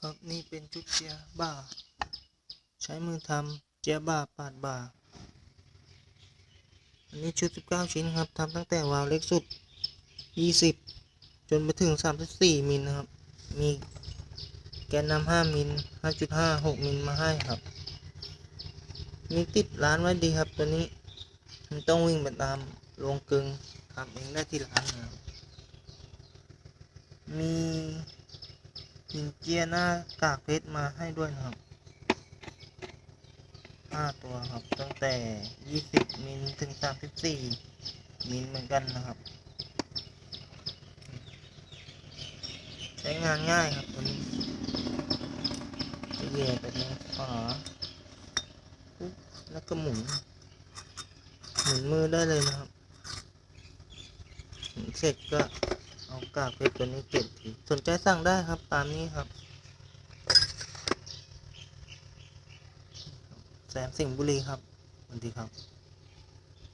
ครับนี่เป็นชุดเจียบ่า ใช้มือทำเจียบ่าปาดบ่า อันนี้ชุด 19 ชิ้นครับทำตั้งแต่วาล์วเล็กสุด 20 จนไปถึง 34 มิลนะครับ มีแกนนำ5มิล 5.5 6 มิลมาให้ครับ มีติดร้านไว้ดีครับตัวนี้มันต้องวิ่งไปตามโรงกลึงทำเองได้ที่ร้านนะครับมี หินเจียหน้ากากเพชรมาให้ด้วยนะครับห้าตัวครับ ตั้งแต่ยี่สิบมิลถึงสามสิบสี่มิลเหมือนกันนะครับ ใช้งานง่ายครับตัวนี้จะแย่ไปทางขวาปุ๊บแล้วก็หมุน หมุนมือได้เลยนะครับ เสร็จก็ กากเพชรตัวนี้เก็บทีสนใจสั่งได้ครับตามนี้ครับ แซมสิงห์บุรีครับสวัสดีครับ